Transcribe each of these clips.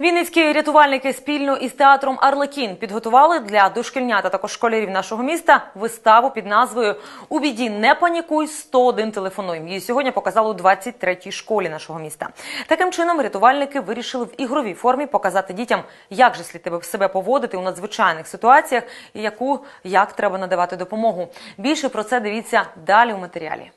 Вінницькі рятувальники спільно із театром Арлекін підготували для дошкільнят, а також школярів нашого міста виставу під назвою У біді не панікуй 101 телефонуй. Її сьогодні показали у 23-й школі нашого міста. Таким чином рятувальники вирішили в ігровій формі показати дітям, як же слід себе поводити у надзвичайних ситуаціях і яку як треба надавати допомогу. Більше про це дивіться далі у матеріалі.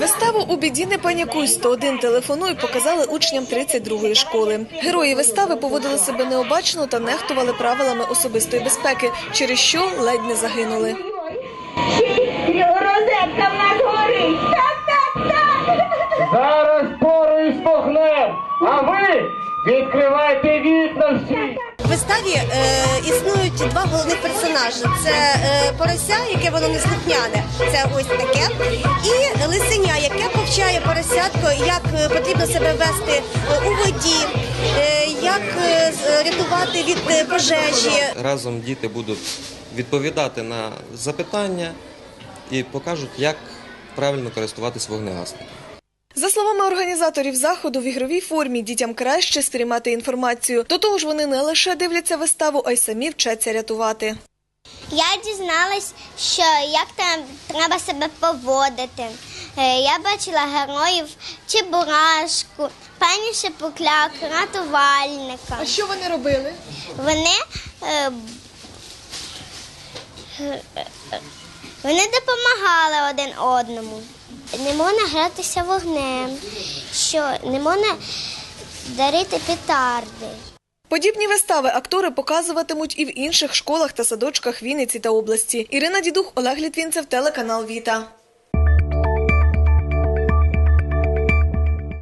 Виставу у біді не панікуй 101 телефонуй показали учням 32-ї школи. Герої вистави поводили себе необачно та нехтували правилами особистої безпеки, через що ледь не загинули. Розетка в нас горить. Так, так, так. Зараз порою спогнем, а ви відкривайте вікна всі. В виставі е, існують два головних персонажі: це е, порося, яке воно неслухняне, це ось таке, і лисеня, яке повчає поросятко, як е, потрібно себе вести е, у воді, е, як рятувати від пожежі. Разом діти будуть відповідати на запитання і покажуть, як правильно користуватись вогнегасником. За словами організаторів заходу, в ігровій формі дітям краще сприймати інформацію. До того ж, вони не лише дивляться виставу, а й самі вчаться рятувати. Я дізналась, що як там треба себе поводити. Е, Я бачила героїв Чебурашку, пані Шепукляк, рятувальника. А що вони робили? Вони, е, е, вони допомагали один одному. Не можна гратися вогнем, що не можна дарити петарди. Подібні вистави актори показуватимуть і в інших школах та садочках Вінниці та області. Ірина Дідух, Олег Літвінцев, телеканал Віта.